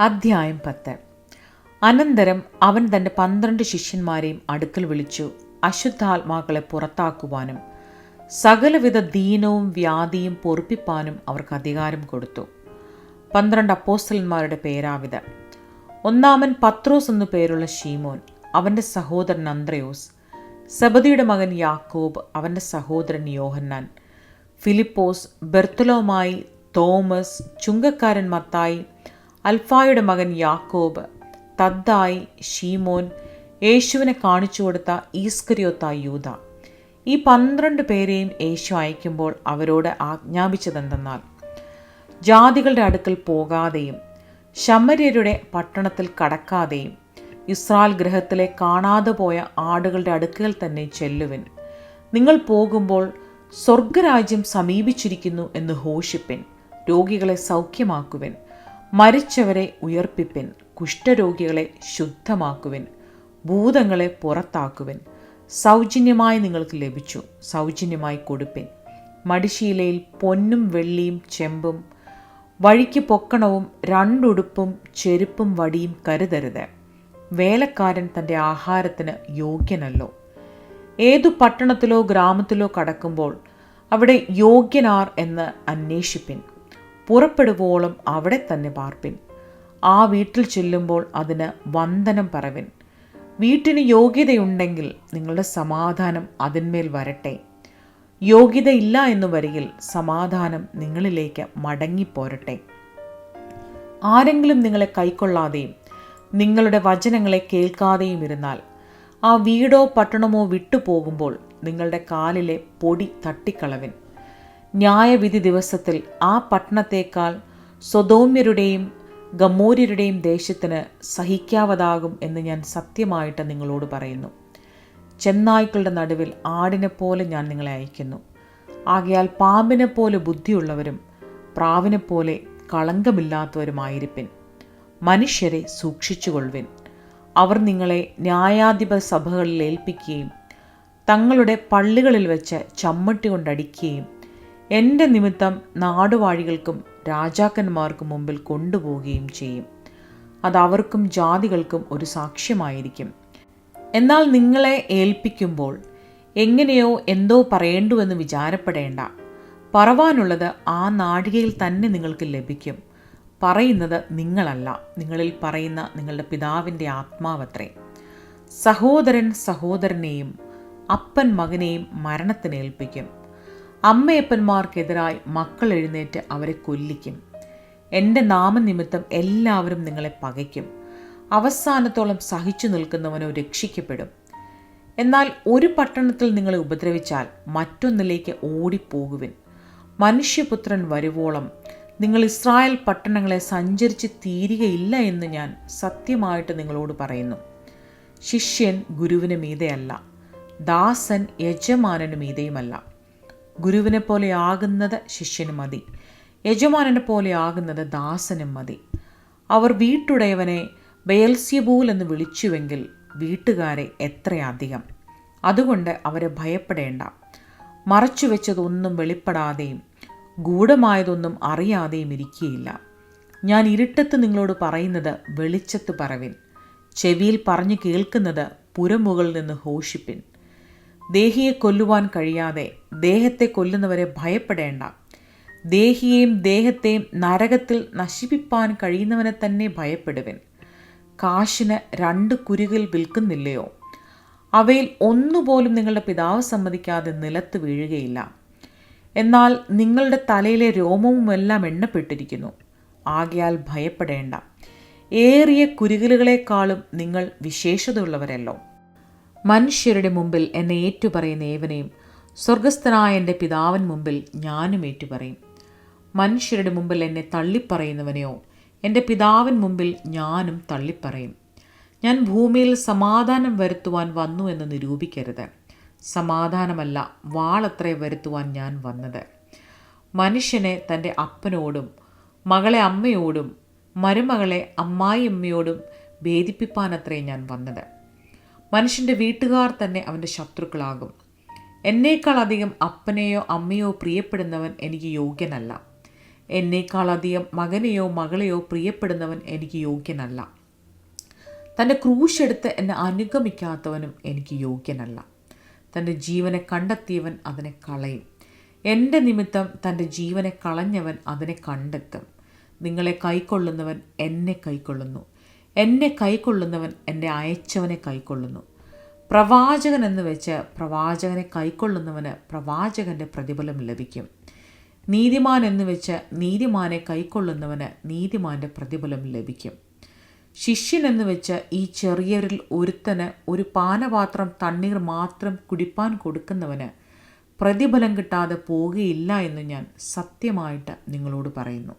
അധ്യായം പത്ത്. അനന്തരം അവൻ തന്റെ പന്ത്രണ്ട് ശിഷ്യന്മാരെയും അടുക്കൽ വിളിച്ചു അശുദ്ധാത്മാക്കളെ പുറത്താക്കുവാനും സകലവിധ ദീനവും വ്യാധിയും പൊറുപ്പിപ്പാനും അവർക്ക് അധികാരം കൊടുത്തു. പന്ത്രണ്ട് അപ്പോസ്റ്റലന്മാരുടെ പേരാവിത. ഒന്നാമൻ പത്രോസ് എന്നു പേരുള്ള ഷീമോൻ അവന്റെ സഹോദരൻ അന്ത്രയോസ് സബദിയുടെ മകൻ യാക്കോബ് അവന്റെ സഹോദരൻ യോഹന്നാൻ ഫിലിപ്പോസ് ബെർത്തലോമായി തോമസ് ചുങ്കക്കാരൻ മത്തായി അൽഫായുടെ മകൻ യാക്കോബ് തദ്ദായി ഷീമോൻ യേശുവിനെ കാണിച്ചു കൊടുത്ത ഈസ്കരിയൊത്തായി യൂത. ഈ പന്ത്രണ്ട് പേരെയും യേശു അയക്കുമ്പോൾ അവരോട് ആജ്ഞാപിച്ചതെന്തെന്നാൽ ജാതികളുടെ അടുക്കൽ പോകാതെയും ശമര്യരുടെ പട്ടണത്തിൽ കടക്കാതെയും ഇസ്രായേൽ ഗ്രഹത്തിലെ കാണാതെ പോയ ആടുകളുടെ അടുക്കൽ തന്നെ ചെല്ലുവിൻ. നിങ്ങൾ പോകുമ്പോൾ സ്വർഗരാജ്യം സമീപിച്ചിരിക്കുന്നു എന്ന് ഘോഷിപ്പിൻ. രോഗികളെ സൗഖ്യമാക്കുവിൻ. മരിച്ചവരെ ഉയർപ്പിപ്പിൻ കുഷ്ഠരോഗികളെ ശുദ്ധമാക്കുവിൻ ഭൂതങ്ങളെ പുറത്താക്കുവിൻ. സൗജന്യമായി നിങ്ങൾക്ക് ലഭിച്ചു സൗജന്യമായി കൊടുപ്പിൻ. മടിശീലയിൽ പൊന്നും വെള്ളിയും ചെമ്പും വഴിക്ക് പൊക്കണവും രണ്ടുടുപ്പും ചെരുപ്പും വടിയും കരുതരുത്. വേലക്കാരൻ തന്റെ ആഹാരത്തിന് യോഗ്യനല്ലോ. ഏതു പട്ടണത്തിലോ ഗ്രാമത്തിലോ കടക്കുമ്പോൾ അവിടെ യോഗ്യനാർ എന്ന് അന്വേഷിപ്പിൻ. പുറപ്പെടുവോളം അവിടെ തന്നെ പാർപ്പിൻ. ആ വീട്ടിൽ ചെല്ലുമ്പോൾ അതിന് വന്ദനം പറവിൻ. വീട്ടിന് യോഗ്യതയുണ്ടെങ്കിൽ നിങ്ങളുടെ സമാധാനം അതിന്മേൽ വരട്ടെ. യോഗ്യതയില്ല എന്ന് വരികിൽ സമാധാനം നിങ്ങളിലേക്ക് മടങ്ങിപ്പോരട്ടെ. ആരെങ്കിലും നിങ്ങളെ കൈക്കൊള്ളാതെയും നിങ്ങളുടെ വചനങ്ങളെ കേൾക്കാതെയും ഇരുന്നാൽ ആ വീടോ പട്ടണമോ വിട്ടുപോകുമ്പോൾ നിങ്ങളുടെ കാലിലെ പൊടി തട്ടിക്കളവിൻ. ന്യായവിധി ദിവസത്തിൽ ആ പട്ടണത്തേക്കാൾ സ്വതോമ്യരുടെയും ഗമ്മൂര്യരുടെയും ദേശത്തിന് സഹിക്കാവതാകും എന്ന് ഞാൻ സത്യമായിട്ട് നിങ്ങളോട് പറയുന്നു. ചെന്നായ്ക്കളുടെ നടുവിൽ ആടിനെ പോലെ ഞാൻ നിങ്ങളെ അയക്കുന്നു. ആകയാൽ പാമ്പിനെ പോലെ ബുദ്ധിയുള്ളവരും പ്രാവിനെ പോലെ കളങ്കമില്ലാത്തവരുമായിരിപ്പിൻ. മനുഷ്യരെ സൂക്ഷിച്ചുകൊള്ളുവിൻ. അവർ നിങ്ങളെ ന്യായാധിപ സഭകളിൽ ഏൽപ്പിക്കുകയും തങ്ങളുടെ പള്ളികളിൽ വെച്ച് ചമ്മട്ടി കൊണ്ടടിക്കുകയും എന്റെ നിമിത്തം നാടുവാഴികൾക്കും രാജാക്കന്മാർക്കും മുമ്പിൽ കൊണ്ടുപോവുകയും ചെയ്യും. അത് അവർക്കും ജാതികൾക്കും ഒരു സാക്ഷ്യമായിരിക്കും. എന്നാൽ നിങ്ങളെ ഏൽപ്പിക്കുമ്പോൾ എങ്ങനെയോ എന്തോ പറയേണ്ടുവെന്ന് വിചാരപ്പെടേണ്ട. പറവാനുള്ളത് ആ നാഴികയിൽ തന്നെ നിങ്ങൾക്ക് ലഭിക്കും. പറയുന്നത് നിങ്ങളല്ല. നിങ്ങളിൽ പറയുന്ന നിങ്ങളുടെ പിതാവിന്റെ ആത്മാവത്രേ. സഹോദരൻ സഹോദരനെയും അപ്പൻ മകനെയും മരണത്തിന് ഏൽപ്പിക്കും. അമ്മയപ്പന്മാർക്കെതിരായി മക്കൾ എഴുന്നേറ്റ് അവരെ കൊല്ലിക്കും. എന്റെ നാമനിമിത്തം എല്ലാവരും നിങ്ങളെ പകയ്ക്കും. അവസാനത്തോളം സഹിച്ചു നിൽക്കുന്നവനോ രക്ഷിക്കപ്പെടും. എന്നാൽ ഒരു പട്ടണത്തിൽ നിങ്ങളെ ഉപദ്രവിച്ചാൽ മറ്റൊന്നിലേക്ക് ഓടിപ്പോകുവിൻ. മനുഷ്യപുത്രൻ വരുവോളം നിങ്ങൾ ഇസ്രായേൽ പട്ടണങ്ങളെ സഞ്ചരിച്ച് തീരുകയില്ല എന്ന് ഞാൻ സത്യമായിട്ട് നിങ്ങളോട് പറയുന്നു. ശിഷ്യൻ ഗുരുവിന് മീതെയല്ല ദാസൻ യജമാനനു മീതെയുമല്ല. ഗുരുവിനെ പോലെ ആകുന്നത് ശിഷ്യന് മതി. യജമാനനെ പോലെ ആകുന്നത് ദാസനും മതി. അവർ വീട്ടുടയവനെ ബയൽസ്യബൂൽ എന്ന് വിളിച്ചുവെങ്കിൽ വീട്ടുകാരെ എത്രയധികം അതുകൊണ്ട് അവരെ ഭയപ്പെടേണ്ട. മറച്ചു വെച്ചതൊന്നും വെളിപ്പെടാതെയും ഗൂഢമായതൊന്നും അറിയാതെയും ഇരിക്കുകയില്ല. ഞാൻ ഇരുട്ടത്ത് നിങ്ങളോട് പറയുന്നത് വെളിച്ചത്ത് പറവിൻ. ചെവിയിൽ പറഞ്ഞു കേൾക്കുന്നത് പുരമുകളിൽ നിന്ന് ഘോഷിപ്പിൻ ദേഹിയെ കൊല്ലുവാൻ കഴിയാതെ ദേഹത്തെ കൊല്ലുന്നവരെ ഭയപ്പെടേണ്ട. ദേഹിയെയും ദേഹത്തെയും നരകത്തിൽ നശിപ്പിപ്പാൻ കഴിയുന്നവനെ തന്നെ ഭയപ്പെടുവിൻ. കാശിന് രണ്ട് കുരുകിൽ വിൽക്കുന്നില്ലയോ? അവയിൽ ഒന്നുപോലും നിങ്ങളുടെ പിതാവ് സമ്മതിക്കാതെ നിലത്ത് വീഴുകയില്ല. എന്നാൽ നിങ്ങളുടെ തലയിലെ രോമവുമെല്ലാം എണ്ണപ്പെട്ടിരിക്കുന്നു. ആകയാൽ ഭയപ്പെടേണ്ട. ഏറിയ കുരുകലുകളെക്കാളും നിങ്ങൾ വിശേഷതയുള്ളവരല്ലോ. മനുഷ്യരുടെ മുമ്പിൽ എന്നെ ഏറ്റുപറയുന്ന ഏവനെയും സ്വർഗസ്ഥനായ എന്റെ പിതാവൻ മുമ്പിൽ ഞാനും ഏറ്റുപറയും. മനുഷ്യരുടെ മുമ്പിൽ എന്നെ തള്ളിപ്പറയുന്നവനെയോ എന്റെ പിതാവൻ മുമ്പിൽ ഞാനും തള്ളിപ്പറയും. ഞാൻ ഭൂമിയിൽ സമാധാനം വരുത്തുവാൻ വന്നു എന്ന് നിരൂപിക്കരുത്. സമാധാനമല്ല വാളത്രേ വരുത്തുവാൻ ഞാൻ വന്നത്. മനുഷ്യനെ തന്റെ അപ്പനോടും മകളെ അമ്മയോടും മരുമകളെ അമ്മായിയമ്മയോടും ഭേദിപ്പിപ്പാനത്രേ ഞാൻ വന്നത്. മനുഷ്യന്റെ വീട്ടുകാർ തന്നെ അവന്റെ ശത്രുക്കളാകും. എന്നേക്കാളധികം അപ്പനെയോ അമ്മയോ പ്രിയപ്പെടുന്നവൻ എനിക്ക് യോഗ്യനല്ല. എന്നേക്കാളധികം മകനെയോ മകളെയോ പ്രിയപ്പെടുന്നവൻ എനിക്ക് യോഗ്യനല്ല. തന്റെ ക്രൂശെടുത്ത് എന്നെ അനുഗമിക്കാത്തവനും എനിക്ക് യോഗ്യനല്ല. തന്റെ ജീവനെ കണ്ടെത്തിയവൻ അതിനെ കളയും. എന്റെ നിമിത്തം തന്റെ ജീവനെ കളഞ്ഞവൻ അതിനെ കണ്ടെത്തും. നിങ്ങളെ കൈക്കൊള്ളുന്നവൻ എന്നെ കൈക്കൊള്ളുന്നു. എന്നെ കൈക്കൊള്ളുന്നവൻ എന്റെ അയച്ചവനെ കൈക്കൊള്ളുന്നു. പ്രവാചകൻ എന്ന് വെച്ച് പ്രവാചകനെ കൈക്കൊള്ളുന്നവന് പ്രവാചകന്റെ പ്രതിഫലം ലഭിക്കും. നീതിമാൻ എന്ന് വെച്ച് നീതിമാനെ കൈക്കൊള്ളുന്നവന് നീതിമാന്റെ പ്രതിഫലം ലഭിക്കും. ശിഷ്യൻ എന്ന് വെച്ച് ഈ ചെറിയവരിൽ ഒരുത്തന് ഒരു പാനപാത്രം തണ്ണീർ മാത്രം കുടിപ്പാൻ കൊടുക്കുന്നവന് പ്രതിഫലം കിട്ടാതെ പോകുകയില്ല എന്ന് ഞാൻ സത്യമായിട്ട് നിങ്ങളോട് പറയുന്നു.